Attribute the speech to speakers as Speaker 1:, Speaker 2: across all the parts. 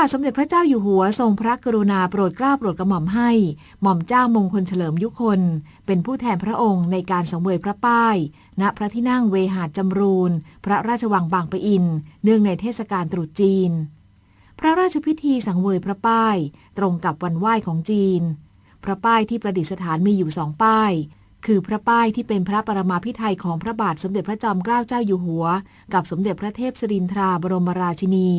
Speaker 1: าทสมเด็จพระเจ้าอยู่หัวทรงพระกรุณาโปรดเกล้าโปรดกระหม่อมให้ หม่อมเจ้ามงคลเฉลิมยุคน เป็นผู้แทนพระองค์ในการสังเวยพระป้าย ณพระที่นั่งเวหาจำรูน พระราชวังบางปะอิน เนื่องในเทศกาลตรุษจีน พระราชพิธีสังเวยพระป้าย ตรงกับวันไหว้ของจีน พระป้ายที่ประดิษฐานมีอยู่สองป้ายคือพระป้ายที่เป็นพระปรมาภิไธยของพระบาทสมเด็จพระจอมเกล้าเจ้าอยู่หัว กับสมเด็จพระเทพสรินทราบรมราชินี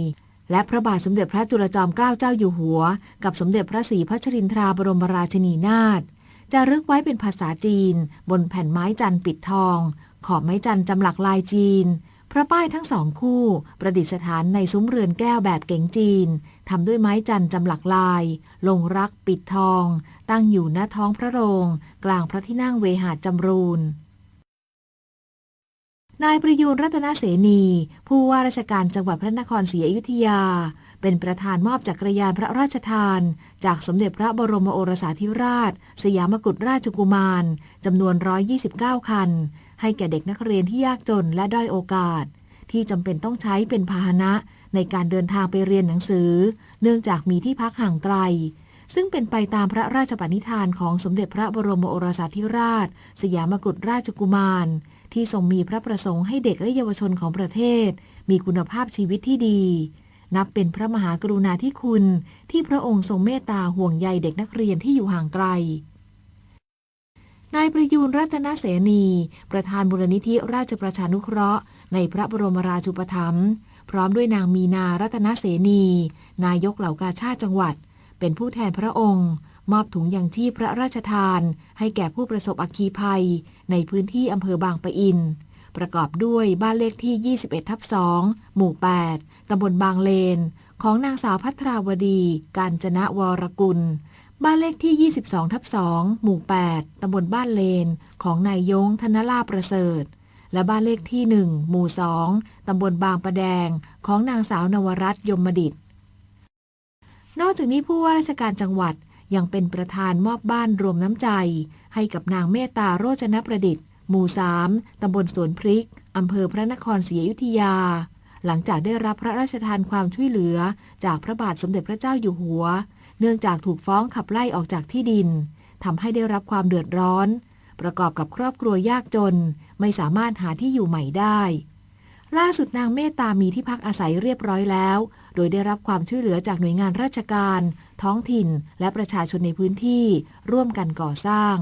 Speaker 1: และพระบาทสมเด็จพระจุลจอมเกล้าเจ้าอยู่หัว กับสมเด็จพระศรีพัชรินทราบรมราชินีนาถจะรึกไว้เป็นภาษาจีน บนแผ่นไม้จันทร์ปิดทอง ขอบไม้จันทร์จำหลักลายจีน พระป้ายทั้งสองคู่ ประดิษฐานในซุ้มเรือนแก้วแบบเก๋งจีนทำด้วยไม้จันทร์จำหลักลาย ลงรักปิดทอง ตั้งอยู่หน้าท้องพระโรง กลางพระที่นั่งเวหาจำรูน นายประยูนรัตนเสนี ผู้ว่าราชการจังหวัดพระนครศรีอยุธยา เป็นประธานมอบจักรยานพระราชทาน จากสมเด็จพระบรมโอรสาธิราช สยามกุฎราชกุมารจำนวน 129 คัน ให้แก่เด็กนักเรียนที่ยากจนและด้อยโอกาส ที่จำเป็นต้องใช้เป็นพาหนะในการเดินทางไปเรียนหนังสือ เนื่องจากมีที่พักห่างไกล ซึ่งเป็นไปตามพระราชปณิธานของสมเด็จพระบรมโอรสาธิราช สยามกุฎราชกุมาร ที่ทรงมีพระประสงค์ให้เด็กและเยาวชนของประเทศ มีคุณภาพชีวิตที่ดี นับเป็นพระมหากรุณาธิคุณ ที่พระองค์ทรงเมตตาห่วงใยเด็กนักเรียนที่อยู่ห่างไกลนายประยูนรัตนเสนี ประธานมูลนิธิราชประชานุเคราะห์ ในพระบรมราชูปถัมภ์พร้อมด้วยนางมีนารัตนเสนี นายกเหล่ากาชาติจังหวัด เป็นผู้แทนพระองค์ มอบถุงยังชีพพระราชทาน ให้แก่ผู้ประสบอัคคีภัย ในพื้นที่อำเภอบางปะอิน ประกอบด้วยบ้านเลขที่ 21 ทับ 2 หมู่ 8 ตำบลบางเลน ของนางสาวพัทราวดี การจนะวรกุล บ้านเลขที่ 22 ทับ 2 หมู่ 8 ตำบลบ้านเลน ของนายยงธนลาประเสริฐ และบ้านเลขที่ 1 หมู่ 2 ตำบลบางประแดง ของนางสาวนวรัตยมดิตนอกจากนี้ผู้ว่าราชการจังหวัด ยังเป็นประธานมอบบ้านรวมน้ำใจ ให้กับนางเมตตาโรจนประดิษฐ์ หมู่ 3 ตำบลสวนพริก อำเภอพระนครศรีอยุธยา หลังจากได้รับพระราชทานความช่วยเหลือ จากพระบาทสมเด็จพระเจ้าอยู่หัว เนื่องจากถูกฟ้องขับไล่ออกจากที่ดิน ทำให้ได้รับความเดือดร้อน ประกอบกับครอบครัวยากจน ไม่สามารถหาที่อยู่ใหม่ได้ ล่าสุดนางเมตตามีที่พักอาศัยเรียบร้อยแล้ว โดยได้รับความช่วยเหลือจากหน่วยงานราชการ ท้องถิ่น และประชาชนในพื้นที่ ร่วมกันก่อสร้าง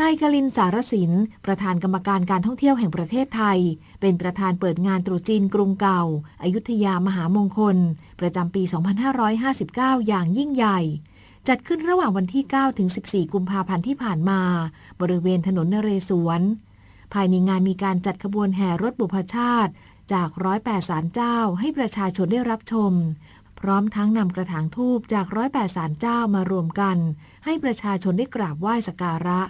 Speaker 1: นายกลินสารสิน ประธานกรรมการการท่องเที่ยวแห่งประเทศไทย เป็นประธานเปิดงานตรุษจีนกรุงเก่า อายุทยามหามงคล ประจำปี 2559 อย่างยิ่งใหญ่จัดขึ้นระหว่างวันที่ 9 ถึง 14 กุมภาพันธ์ที่ผ่านมา บริเวณถนนนเรศวร ภายในงานมีการจัดขบวนแห่รถบุพชาติ จากร้อยแปดสารเจ้าให้ประชาชนได้รับชม พร้อมทั้งนำกระถางทูบจากร้อยแปดสารเจ้ามารวมกัน ให้ประชาชนได้กราบไหว้สักการะ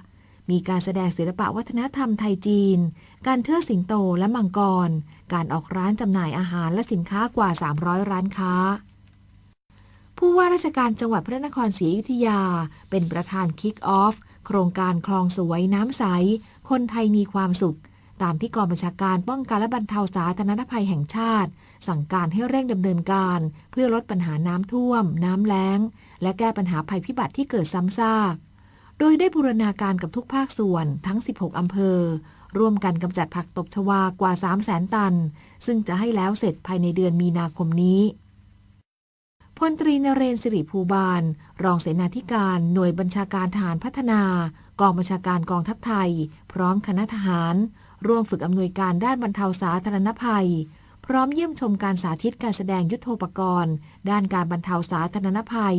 Speaker 1: มีการแสดงศิลปะวัฒนธรรมไทยจีน การเชิดสิงโตและมังกร การออกร้านจำหน่ายอาหารและสินค้ากว่า 300 ร้านค้าผู้ว่าราชการจังหวัดพระนครศรีอยุธยา เป็นประธานคิกออฟ โครงการคลองสวยน้ำใส คนไทยมีความสุข ตามที่กองบัญชาการป้องกันและบรรเทาสาธารณภัยแห่งชาติ สั่งการให้เร่งดำเนินการ เพื่อลดปัญหาน้ำท่วม น้ำแล้ง และแก้ปัญหาภัยพิบัติที่เกิดซ้ำซากโดยได้บูรณาการกับทุกภาคส่วนทั้ง 16 อำเภอ ร่วมกันกำจัดผักตบชวากว่า 3 0 0แสนตัน ซึ่งจะให้แล้วเสร็จภายในเดือนมีนาคมนี้พลตรีนเรนสิริภูบาล รองเสนาธิการหน่วยบัญชาการทหารพัฒนา กองบัญชาการกองทัพไทย พร้อมคณะทหาร ร่วมฝึกอำนวยการด้านบรรเทาสาธารณภัย พร้อมเยี่ยมชมการสาธิตการแสดงยุทโธปกรณ์ ด้านการบรรเทาสาธารณภัย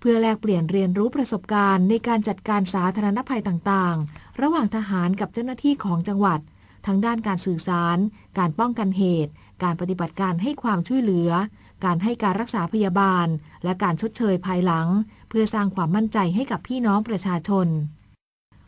Speaker 1: เพื่อแลกเปลี่ยนเรียนรู้ประสบการณ์ในการจัดการสาธารณภัยต่างๆ ระหว่างทหารกับเจ้าหน้าที่ของจังหวัด ทั้งด้านการสื่อสาร การป้องกันเหตุ การปฏิบัติการให้ความช่วยเหลือ การให้การรักษาพยาบาล และการชดเชยภายหลัง เพื่อสร้างความมั่นใจให้กับพี่น้องประชาชน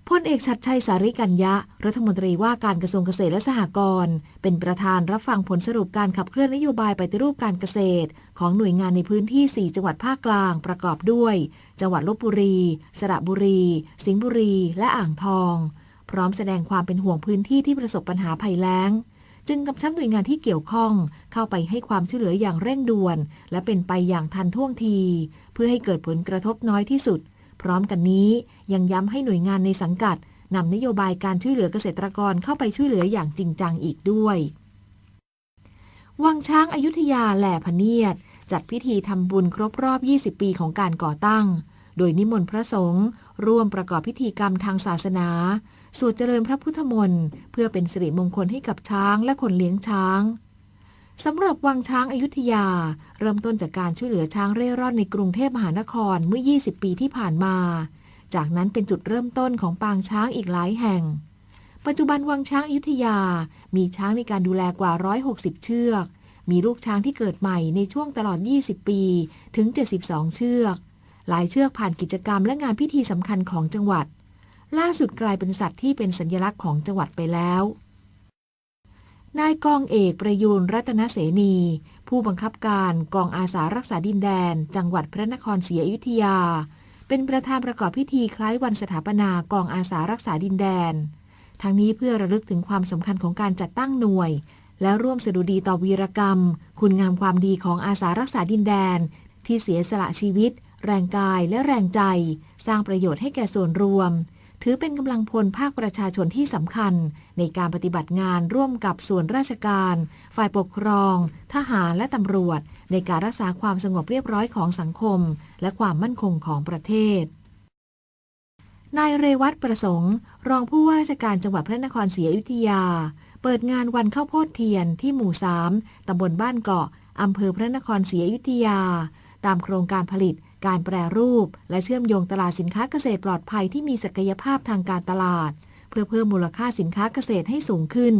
Speaker 1: พลเอกชัดชัยสาริกัญญะ รัฐมนตรีว่าการกระทรวงเกษตรและสหกรณ์เป็นประธานรับฟังผลสรุปการขับเคลื่อนนโยบายปฏิรูปการเกษตร ของหน่วยงานในพื้นที่ 4 จังหวัดภาคกลางประกอบด้วย จังหวัดลบบุรี สระบุรี สิงห์บุรี และอ่างทอง พร้อมแสดงความเป็นห่วงพื้นที่ที่ประสบปัญหาภัยแล้ง จึงกำชับหน่วยงานที่เกี่ยวข้อง เข้าไปให้ความช่วยเหลืออย่างเร่งด่วน และเป็นไปอย่างทันท่วงที เพื่อให้เกิดผลกระทบน้อยที่สุด พร้อมกันนี้ยังย้ำให้หน่วยงานในสังกัดนำนโยบายการช่วยเหลือเกษตรกรเข้าไปช่วยเหลืออย่างจริงจังอีกด้วย วังช้างอายุทยาแหล่พเนียด จัดพิธีทำบุญครบรอบ 20 ปีของการก่อตั้ง โดยนิมนต์พระสงฆ์ร่วมประกอบพิธีกรรมทางศาสนา สวดเจริญพระพุทธมนต์เพื่อเป็นสิริมงคลให้กับช้างและคนเลี้ยงช้าง สำหรับวังช้างอายุทยา เริ่มต้นจากการช่วยเหลือช้างเร่ร่อนในกรุงเทพมหานครเมื่อ 20 ปีที่ผ่านมา จากนั้นเป็นจุดเริ่มต้นของปางช้างอีกหลายแห่ง ปัจจุบันวังช้างอายุทยา มีช้างในการดูแลกว่า 160 เชือก มีลูกช้างที่เกิดใหม่ในช่วงตลอด 20 ปีถึง 72 เชือก หลายเชือกผ่านกิจกรรมและงานพิธีสำคัญของจังหวัด ล่าสุดกลายเป็นสัตว์ที่เป็นสัญลักษณ์ของจังหวัดไปแล้ว นายกองเอกประยูนรัตนเสนี ผู้บังคับการกองอาสารักษาดินแดน จังหวัดพระนครศรีอยุธยา เป็นประธานประกอบพิธีคล้ายวันสถาปนากองอาสารักษาดินแดน ทั้งนี้เพื่อระลึกถึงความสำคัญของการจัดตั้งหน่วย และร่วมสดุดีต่อวีรกรรม คุณงามความดีของอาสารักษาดินแดน ที่เสียสละชีวิต แรงกายและแรงใจ สร้างประโยชน์ให้แก่ส่วนรวม ถือเป็นกำลังพลภาคประชาชนที่สำคัญ ในการปฏิบัติงานร่วมกับส่วนราชการ ฝ่ายปกครอง ทหารและตำรวจ ในการรักษาความสงบเรียบร้อยของสังคม และความมั่นคงของประเทศ นายเรวัตประสงค์ รองผู้ว่าราชการจังหวัดพระนครศรีอยุธยา เปิดงานวันข้าวโพดเทียนที่หมู่ 3 ตำบลบ้านเกาะอำเภอพระนครศรีอยุธยา ตามโครงการผลิต การแปรรูป และเชื่อมโยงตลาดสินค้าเกษตรปลอดภัยที่มีศักยภาพทางการตลาด เพื่อเพิ่มมูลค่าสินค้าเกษตรให้สูงขึ้น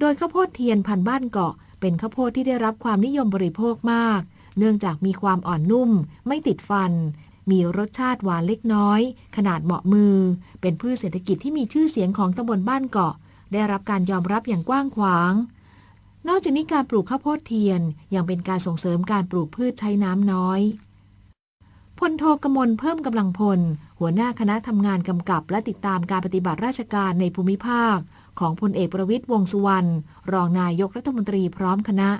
Speaker 1: โดยข้าวโพดเทียนพันบ้านเกาะ เป็นข้าวโพดที่ได้รับความนิยมบริโภคมาก เนื่องจากมีความอ่อนนุ่ม ไม่ติดฟัน มีรสชาติหวานเล็กน้อย ขนาดเหมาะมือ เป็นพืชเศรษฐกิจที่มีชื่อเสียงของตำบลบ้านเกาะ ได้รับการยอมรับอย่างกว้างขวางนอกจากนี้การปลูกข้าวโพดเทียนยังเป็นการส่งเสริมการปลูกพืชใช้น้ำน้อย พลโทกมลเพิ่มกำลังพล หัวหน้าคณะทำงานกำกับ และติดตามการปฏิบัติราชการในภูมิภาค ของพลเอกประวิตยวงสุวรรณรองนายกรัฐมนตรีพร้อมคณะ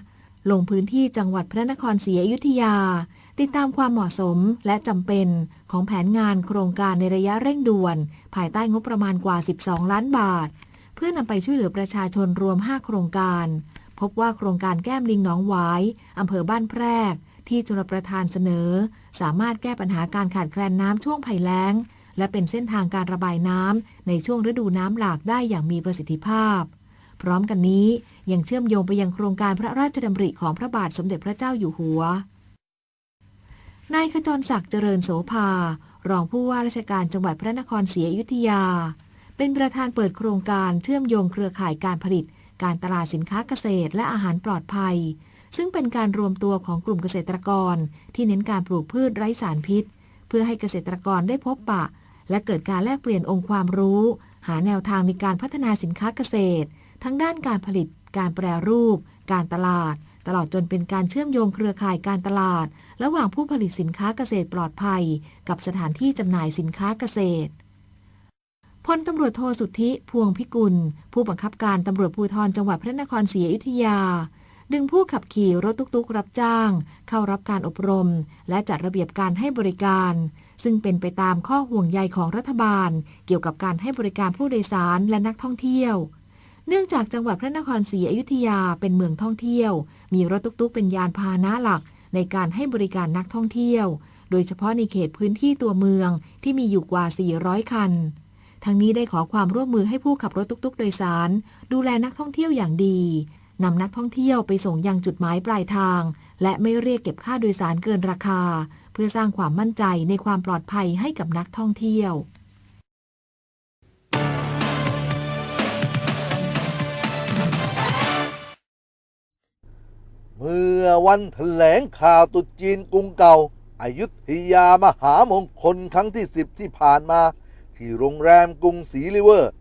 Speaker 1: ลงพื้นที่จังหวัดพระนครศรีอยุธยา ติดตามความเหมาะสมและจำเป็นของแผนงานโครงการในระยะเร่งด่วน ภายใต้งบประมาณกว่า 12 ล้านบาท เพื่อนำไปช่วยเหลือประชาชนรวม 5 โครงการ พบว่าโครงการแก้มลิงหนองหวายอำเภอบ้านแพรก ที่จุลประธานเสนอ สามารถแก้ปัญหาการขาดแคลนน้ำช่วงภัยแล้ง และเป็นเส้นทางการระบายน้ำในช่วงฤดูน้ำหลากได้อย่างมีประสิทธิภาพ พร้อมกันนี้ยังเชื่อมโยงไปยังโครงการพระราชดำริของพระบาทสมเด็จพระเจ้าอยู่หัวนายขจรศักดิ์เจริญโสภา รองผู้ว่าราชการจังหวัดพระนครศรีอยุธยา เป็นประธานเปิดโครงการเชื่อมโยงเครือข่ายการผลิต การตลาดสินค้าเกษตรและอาหารปลอดภัย ซึ่งเป็นการรวมตัวของกลุ่มเกษตรกร ที่เน้นการปลูกพืชไร้สารพิษ เพื่อให้เกษตรกรได้พบปะ และเกิดการแลกเปลี่ยนองค์ความรู้ หาแนวทางในการพัฒนาสินค้าเกษตร ทั้งด้านการผลิต การแปรรูป การตลาด ตลอดจนเป็นการเชื่อมโยงเครือข่ายการตลาด ระหว่างผู้ผลิตสินค้าเกษตรปลอดภัย กับสถานที่จำหน่ายสินค้าเกษตรพลตำรวจโทสุทธิพวงพิกุล ผู้บังคับการตำรวจภูธรจังหวัดพระนครศรีอยุธยา ดึงผู้ขับขี่รถตุ๊กๆ รับจ้าง เข้ารับการอบรม และจัดระเบียบการให้บริการ ซึ่งเป็นไปตามข้อห่วงใยของรัฐบาล เกี่ยวกับการให้บริการผู้โดยสารและนักท่องเที่ยว เนื่องจากจังหวัดพระนครศรีอยุธยาเป็นเมืองท่องเที่ยว มีรถตุ๊กๆ เป็นยานพาหนะหลัก ในการให้บริการนักท่องเที่ยว โดยเฉพาะในเขตพื้นที่ตัวเมืองที่มีอยู่กว่า 400 คันทั้งนี้ได้ขอความร่วมมือให้ผู้ขับรถตุ๊กๆ โดยสาร ดูแลนักท่องเที่ยวอย่างดี นำนักท่องเที่ยวไปส่งยังจุดหมายปลายทาง และไม่เรียกเก็บค่าโดยสารเกินราคา เพื่อสร้างความมั่นใจในความปลอดภัยให้กับนักท่องเที่ยว
Speaker 2: เมื่อวันแถลงข่าวตุจีนกรุงเก่าอายุทยามหามงคลครั้งที่สิบที่ผ่านมา ที่โรงแรมกรุงศรีริเวอร์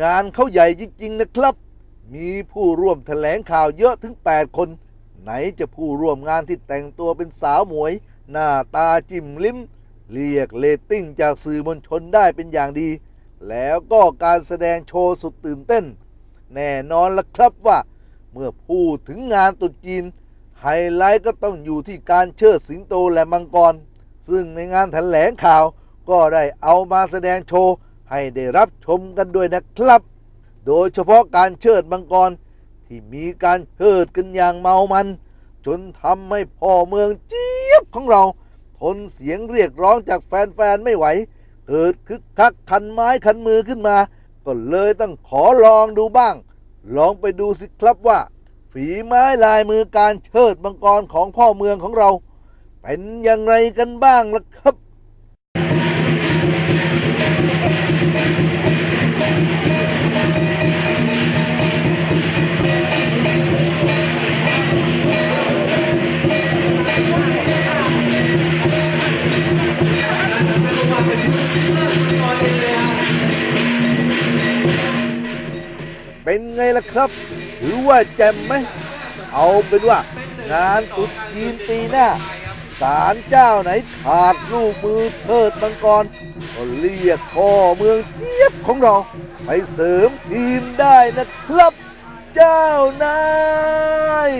Speaker 2: งานเขาใหญ่จริง ๆ นะครับ มีผู้ร่วมแถลงข่าวเยอะถึง 8 คน ไหนจะผู้ร่วมงานที่แต่งตัวเป็นสาวหมวย หน้าตาจิ้มลิ้ม เรียกเรตติ้งจากสื่อมวลชนได้เป็นอย่างดี แล้วก็การแสดงโชว์สุดตื่นเต้น แน่นอนละครับว่า เมื่อพูดถึงงานตุจีน ไฮไลท์ก็ต้องอยู่ที่การเชิดสิงโตและมังกร ซึ่งในงานแถลงข่าวก็ได้เอามาแสดงโชว์ให้ได้รับชมกันด้วยนะครับ โดยเฉพาะการเชิดมังกรที่มีการเชิดกันอย่างเมามัน จนทำให้พ่อเมืองเจี๊ยบของเรา ทนเสียงเรียกร้องจากแฟนๆไม่ไหว เกิดคึกคักคันไม้คันมือขึ้นมา ก็เลยต้องขอลองดูบ้าง ลองไปดูสิครับว่า ฝีไม้ลายมือการเชิดมังกรของพ่อเมืองของเรา เป็นอย่างไรกันบ้างล่ะครับ ว่าแจ่มไหมเอาเป็นว่างานตุดจีนปีหน้าศาลเจ้าไหนขาดลูกมือเทิดมังกร ก็เรียกพ่อเมืองเจี๊ยบของเรา ไปเสริมทีมได้นะครับ เจ้านาย